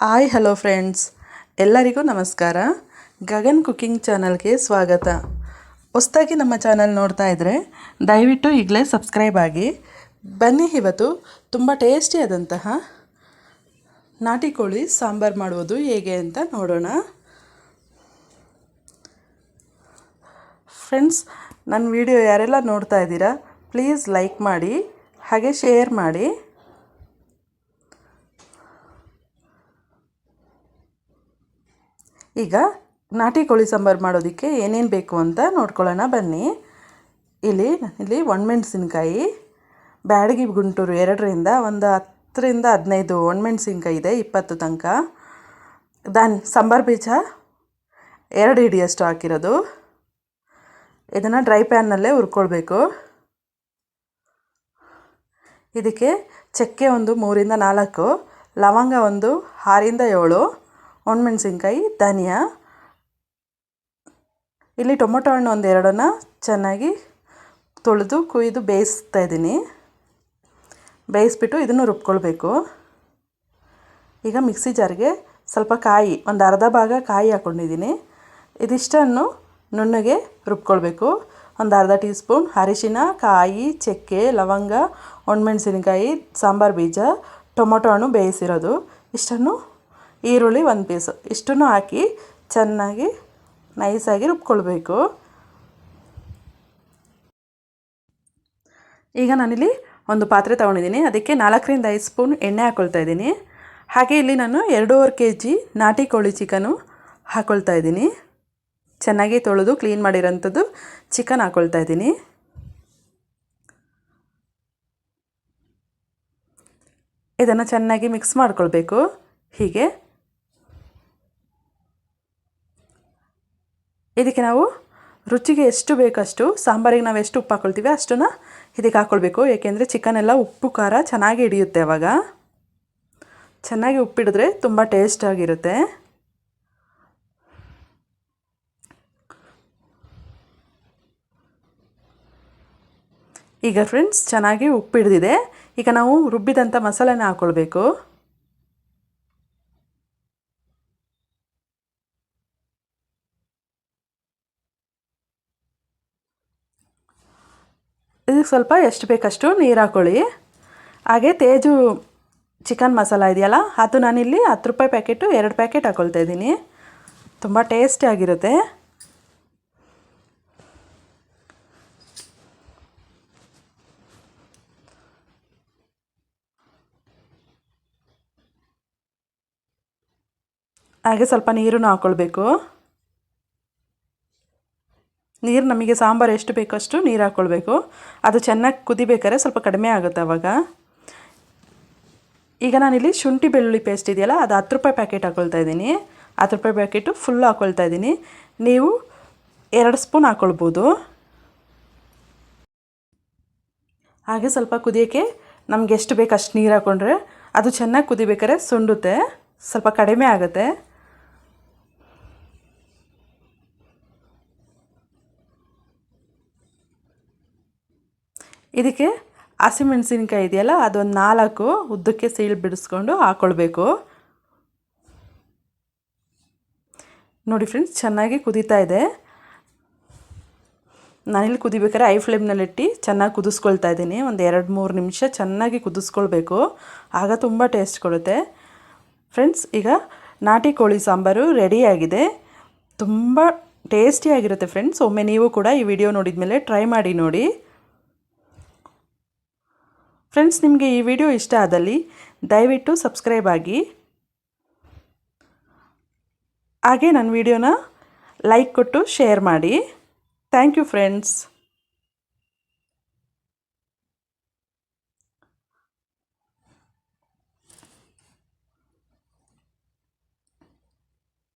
Hi, hello friends. ಎಲ್ಲರಿಗೂ ನಮಸ್ಕಾರ. Gagan cooking ಚಾನಲ್ಗೆ ಸ್ವಾಗತ. ಹೊಸ್ದಾಗಿ ನಮ್ಮ ಚಾನಲ್ ನೋಡ್ತಾ ಇದ್ದರೆ ದಯವಿಟ್ಟು ಈಗಲೇ ಸಬ್ಸ್ಕ್ರೈಬ್ ಆಗಿ. ಬನ್ನಿ, ಇವತ್ತು ತುಂಬ ಟೇಸ್ಟಿಯಾದಂತಹ ನಾಟಿ ಕೋಳಿ ಸಾಂಬಾರು ಮಾಡುವುದು ಹೇಗೆ ಅಂತ ನೋಡೋಣ. ಫ್ರೆಂಡ್ಸ್, ನನ್ನ ವಿಡಿಯೋ ಯಾರೆಲ್ಲ ನೋಡ್ತಾ ಇದ್ದೀರಾ, ಪ್ಲೀಸ್ ಲೈಕ್ ಮಾಡಿ, ಹಾಗೆ ಶೇರ್ ಮಾಡಿ. ಈಗ ನಾಟಿ ಕೋಳಿ ಸಾಂಬಾರು ಮಾಡೋದಕ್ಕೆ ಏನೇನು ಬೇಕು ಅಂತ ನೋಡ್ಕೊಳ್ಳೋಣ, ಬನ್ನಿ. ಇಲ್ಲಿ ಇಲ್ಲಿ ಒಣಮೆಣಸಿನ್ಕಾಯಿ, ಬ್ಯಾಡಗಿ ಗುಂಟೂರು ಎರಡರಿಂದ ಒಂದು ಹತ್ತರಿಂದ ಹದಿನೈದು ಒಣಮೆಣ್ಸಿನ್ಕಾಯಿ ಇದೆ, ಇಪ್ಪತ್ತು ತನಕ. ದಾನ್, ಸಾಂಬಾರು ಬೀಜ ಎರಡು ಹಿಡಿಯಷ್ಟು ಹಾಕಿರೋದು. ಇದನ್ನು ಡ್ರೈ ಪ್ಯಾನ್ನಲ್ಲೇ ಹುರ್ಕೊಳ್ಬೇಕು. ಇದಕ್ಕೆ ಚಕ್ಕೆ ಒಂದು ಮೂರಿಂದ ನಾಲ್ಕು, ಲವಂಗ ಒಂದು ಆರಿಂದ ಏಳು ಒಣಮೆಣ್ಸಿನ್ಕಾಯಿ ಧನಿಯಾ. ಇಲ್ಲಿ ಟೊಮೊಟೊ ಹಣ್ಣು ಒಂದು ಎರಡನ್ನ ಚೆನ್ನಾಗಿ ತೊಳೆದು, ಕುಯ್ದು ಬೇಯಿಸ್ತಾ ಇದ್ದೀನಿ. ಬೇಯಿಸ್ಬಿಟ್ಟು ಇದನ್ನು ರುಬ್ಕೊಳ್ಬೇಕು. ಈಗ ಮಿಕ್ಸಿ ಜಾರ್ಗೆ ಸ್ವಲ್ಪ ಕಾಯಿ, ಒಂದು ಅರ್ಧ ಭಾಗ ಕಾಯಿ ಹಾಕ್ಕೊಂಡಿದ್ದೀನಿ ಇದಿಷ್ಟನ್ನು ನುಣ್ಣಗೆ ರುಬ್ಕೊಳ್ಬೇಕು. ಒಂದು ಅರ್ಧ ಟೀ ಸ್ಪೂನ್ ಅರಿಶಿನ, ಕಾಯಿ, ಚಕ್ಕೆ, ಲವಂಗ ಒಣಮೆಣ್ಸಿನ್ಕಾಯಿ ಸಾಂಬಾರು ಬೀಜ, ಟೊಮೊಟೊ ಹಣ್ಣು ಬೇಯಿಸಿರೋದು. ಇಷ್ಟನ್ನು ಈರುಳ್ಳಿ ಒಂದು ಪೀಸು. ಇಷ್ಟನ್ನು ಹಾಕಿ ಚೆನ್ನಾಗಿ ನೈಸಾಗಿ ರುಬ್ಕೊಳ್ಬೇಕು. ಈಗ ನಾನಿಲ್ಲಿ ಒಂದು ಪಾತ್ರೆ ತೊಗೊಂಡಿದ್ದೀನಿ. ಅದಕ್ಕೆ ನಾಲ್ಕರಿಂದ ಐದು ಸ್ಪೂನ್ ಎಣ್ಣೆ ಹಾಕ್ಕೊಳ್ತಾ ಇದ್ದೀನಿ. ಹಾಗೆ ಇಲ್ಲಿ ನಾನು ಎರಡೂವರೆ ಕೆ ಜಿ ನಾಟಿ ಕೋಳಿ ಚಿಕನು ಹಾಕ್ಕೊಳ್ತಾ ಇದ್ದೀನಿ. ಚೆನ್ನಾಗಿ ತೊಳೆದು ಕ್ಲೀನ್ ಮಾಡಿರೋಂಥದ್ದು ಚಿಕನ್ ಹಾಕ್ಕೊಳ್ತಾ ಇದ್ದೀನಿ. ಇದನ್ನು ಚೆನ್ನಾಗಿ ಮಿಕ್ಸ್ ಮಾಡ್ಕೊಳ್ಬೇಕು. ಹೀಗೆ ಇದಕ್ಕೆ ನಾವು ರುಚಿಗೆ ಎಷ್ಟು ಬೇಕಷ್ಟು, ಸಾಂಬಾರಿಗೆ ನಾವು ಎಷ್ಟು ಉಪ್ಪು ಹಾಕ್ಕೊಳ್ತೀವಿ ಅಷ್ಟನ್ನು ಇದಕ್ಕೆ ಹಾಕ್ಕೊಳ್ಬೇಕು ಏಕೆಂದರೆ ಚಿಕನ್ ಎಲ್ಲ ಉಪ್ಪು, ಖಾರ ಚೆನ್ನಾಗಿ ಹಿಡಿಯುತ್ತೆ ಅವಾಗ. ಚೆನ್ನಾಗಿ ಉಪ್ಪಿಡಿದ್ರೆ ತುಂಬ ಟೇಸ್ಟಾಗಿರುತ್ತೆ ಈಗ ಫ್ರೆಂಡ್ಸ್ ಚೆನ್ನಾಗಿ ಉಪ್ಪಿಡ್ದಿದೆ. ಈಗ ನಾವು ರುಬ್ಬಿದಂಥ ಮಸಾಲೆನ ಹಾಕ್ಕೊಳ್ಬೇಕು ಇದಕ್ಕೆ ಸ್ವಲ್ಪ ಎಷ್ಟು ಬೇಕಷ್ಟು ನೀರು ಹಾಕ್ಕೊಳ್ಳಿ ಹಾಗೆ ತೇಜು ಚಿಕನ್ ಮಸಾಲ ಇದೆಯಲ್ಲ, ಅದು ನಾನಿಲ್ಲಿ ಹತ್ತು ರೂಪಾಯಿ ಪ್ಯಾಕೆಟು, ಎರಡು ಪ್ಯಾಕೆಟ್ ಹಾಕ್ಕೊಳ್ತಾ ಇದ್ದೀನಿ. ತುಂಬ ಟೇಸ್ಟಿಯಾಗಿರುತ್ತೆ ಹಾಗೆ ಸ್ವಲ್ಪ ನೀರು ಹಾಕ್ಕೊಳ್ಬೇಕು ನೀರು ನಮಗೆ ಸಾಂಬಾರು ಎಷ್ಟು ಬೇಕಷ್ಟು ನೀರು ಹಾಕ್ಕೊಳ್ಬೇಕು ಅದು ಚೆನ್ನಾಗಿ ಕುದಿಬೇಕಾದ್ರೆ ಸ್ವಲ್ಪ ಕಡಿಮೆ ಆಗುತ್ತೆ ಅವಾಗ. ಈಗ ನಾನಿಲ್ಲಿ ಶುಂಠಿ ಬೆಳ್ಳುಳ್ಳಿ ಪೇಸ್ಟ್ ಇದೆಯಲ್ಲ, ಅದು ಹತ್ತು ರೂಪಾಯಿ ಪ್ಯಾಕೆಟ್ ಹಾಕ್ಕೊಳ್ತಾ ಇದ್ದೀನಿ. ಹತ್ತು ರೂಪಾಯಿ ಪ್ಯಾಕೆಟು ಫುಲ್ ಹಾಕ್ಕೊಳ್ತಾ ಇದ್ದೀನಿ. ನೀವು ಎರಡು ಸ್ಪೂನ್ ಹಾಕ್ಕೊಳ್ಬೋದು ಹಾಗೆ ಸ್ವಲ್ಪ ಕುದಿಯೋಕ್ಕೆ ನಮ್ಗೆ ಎಷ್ಟು ಬೇಕು ಅಷ್ಟು ನೀರು ಹಾಕ್ಕೊಂಡ್ರೆ ಅದು ಚೆನ್ನಾಗಿ ಕುದಿಬೇಕಾದ್ರೆ ಸುಂಡುತ್ತೆ. ಸ್ವಲ್ಪ ಕಡಿಮೆ ಆಗುತ್ತೆ. ಇದಕ್ಕೆ ಹಸಿಮೆಣಸಿನ್ಕಾಯಿ ಇದೆಯಲ್ಲ, ಅದೊಂದು ನಾಲ್ಕು ಉದ್ದಕ್ಕೆ ಸೀಳು ಬಿಡಿಸ್ಕೊಂಡು ಹಾಕ್ಕೊಳ್ಬೇಕು ನೋಡಿ ಫ್ರೆಂಡ್ಸ್ ಚೆನ್ನಾಗಿ ಕುದೀತಾ ಇದೆ. ನಾನಿಲ್ಲಿ ಕುದಿಬೇಕಾದ್ರೆ ಐ ಫ್ಲೇಮ್ನಲ್ಲಿಟ್ಟು ಚೆನ್ನಾಗಿ ಕುದಿಸ್ಕೊಳ್ತಾ ಇದ್ದೀನಿ. ಒಂದು ಎರಡು ಮೂರು ನಿಮಿಷ ಚೆನ್ನಾಗಿ ಕುದಿಸ್ಕೊಳ್ಬೇಕು. ಆಗ ತುಂಬ ಟೇಸ್ಟ್ ಕೊಡುತ್ತೆ. ಫ್ರೆಂಡ್ಸ್ ಈಗ ನಾಟಿ ಕೋಳಿ ಸಾಂಬಾರು ರೆಡಿಯಾಗಿದೆ ತುಂಬ ಟೇಸ್ಟಿಯಾಗಿರುತ್ತೆ ಫ್ರೆಂಡ್ಸ್ ಒಮ್ಮೆ ನೀವು ಕೂಡ ಈ ವಿಡಿಯೋ ನೋಡಿದ ಮೇಲೆ ಟ್ರೈ ಮಾಡಿ ನೋಡಿ. ಫ್ರೆಂಡ್ಸ್ ನಿಮಗೆ ಈ ವಿಡಿಯೋ ಇಷ್ಟ ಆದಲ್ಲಿ ದಯವಿಟ್ಟು ಸಬ್ಸ್ಕ್ರೈಬ್ ಆಗಿ. ಹಾಗೆ ನನ್ನ ವಿಡಿಯೋನ ಲೈಕ್ ಕೊಟ್ಟು ಶೇರ್ ಮಾಡಿ. Thank you friends